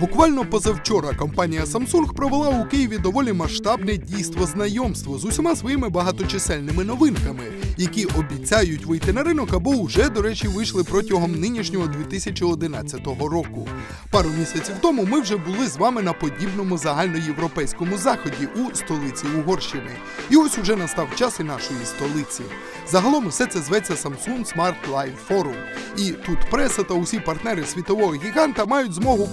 Буквально позавчора компанія Samsung провела у Києві доволі масштабне дійство знайомство з усіма своїми багаточисельними новинками, які обіцяють вийти на ринок або вже, до речі, вийшли протягом нинішнього 2011 року. Пару місяців тому ми вже були з вами на подібному загальноєвропейському заході у столиці Угорщини. І ось уже настав час і нашої столиці. Загалом усе це зветься Samsung Smart Life Forum. І тут преса та усі партнери світового гіганта мають змогу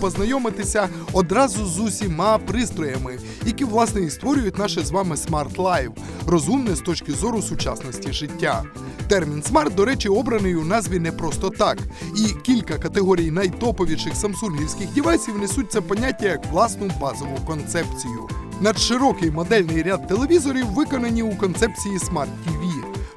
познайомитися одразу з усіма пристроями, які власне і створюють наше з вами Smart Life, розумне з точки зору сучасності життя. Термін смарт, до речі, обраний у назві не просто так. І кілька категорій найтоповіших самсунгівських дівайсів несуть це поняття як власну базову концепцію. Надширокий модельний ряд телевізорів виконані у концепції TV.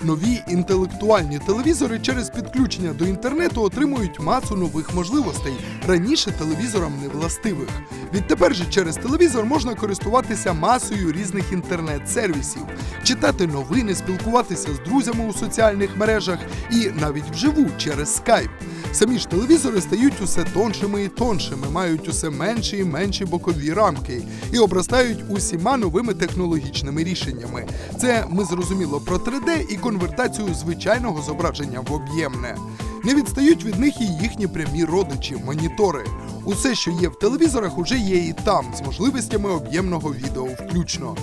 Нові інтелектуальні телевізори через підключення до інтернету отримують масу нових можливостей, раніше телевізорам не властивих. Відтепер же через телевізор можна користуватися масою різних інтернет-сервісів, читати новини, спілкуватися з друзями у соціальних мережах і навіть вживу через Skype. Самі ж телевізори стають усе тоншими і тоншими, мають усе менші і менші бокові рамки і обростають усіма новими технологічними рішеннями. Це ми зрозуміло про 3D і конвертацію звичайного зображення в об'ємне. Не відстають від них і їхні прямі родичі, монітори. Усе, що є в телевізорах, уже є і там, з можливостями об'ємного відео включно.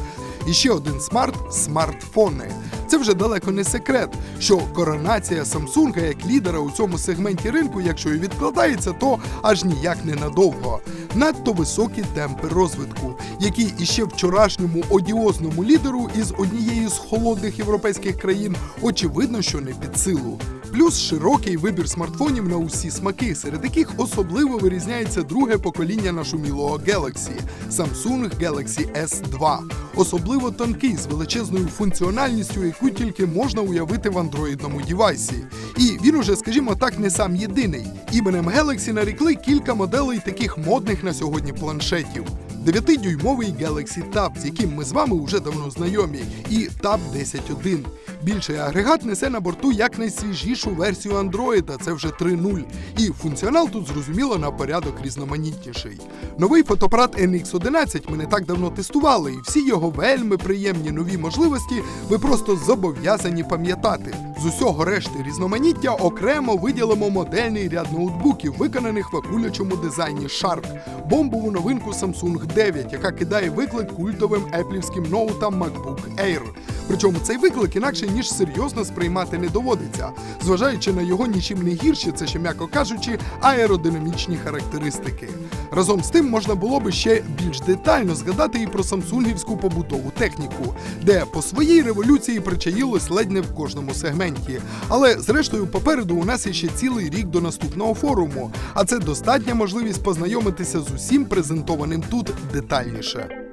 І ще один смарт смартфони. Це вже далеко не секрет, що коронація Samsung як лідера у цьому сегменті ринку, якщо і відкладається, то аж ніяк не надовго. Надто високі темпи розвитку, які іще вчорашньому одіозному лідеру із однієї з холодних європейських країн очевидно, що не під силу. Плюс широкий вибір смартфонів на усі смаки, серед яких особливо вирізняється друге покоління нашумілого Galaxy – Samsung Galaxy S2. Особливо тонкий з величезною функціональністю, яку тільки можна уявити в андроїдному дівайсі. І він уже, скажімо так, не сам єдиний. Іменем Galaxy нарікли кілька моделей таких модних на сьогодні планшетів. 9-дюймовий Galaxy Tab, з яким ми з вами вже давно знайомі, і Tab 10.1. Більший агрегат несе на борту як найсвіжішу версію Android, це вже 3.0. І функціонал тут зрозуміло на порядок різноманітніший. Новий фотоапарат NX11 ми не так давно тестували, і всі його вельми приємні нові можливості ви просто зобов'язані пам'ятати. З усього решти різноманіття окремо виділимо модельний ряд ноутбуків, виконаних в акулячому дизайні Shark, бомбову новинку Samsung 9, яка кидає виклик культовим еплівським ноутам MacBook Air. Причому цей виклик інакше ніж серйозно сприймати не доводиться, зважаючи на його нічим не гірші, це ще м'яко кажучи, аеродинамічні характеристики. Разом з тим можна було би ще більш детально згадати і про самсунгівську побутову техніку, де по своїй революції причаїлось ледь не в кожному сегменті. Але зрештою, попереду у нас іще цілий рік до наступного форуму, а це достатня можливість познайомитися з усім презентованим тут детальніше.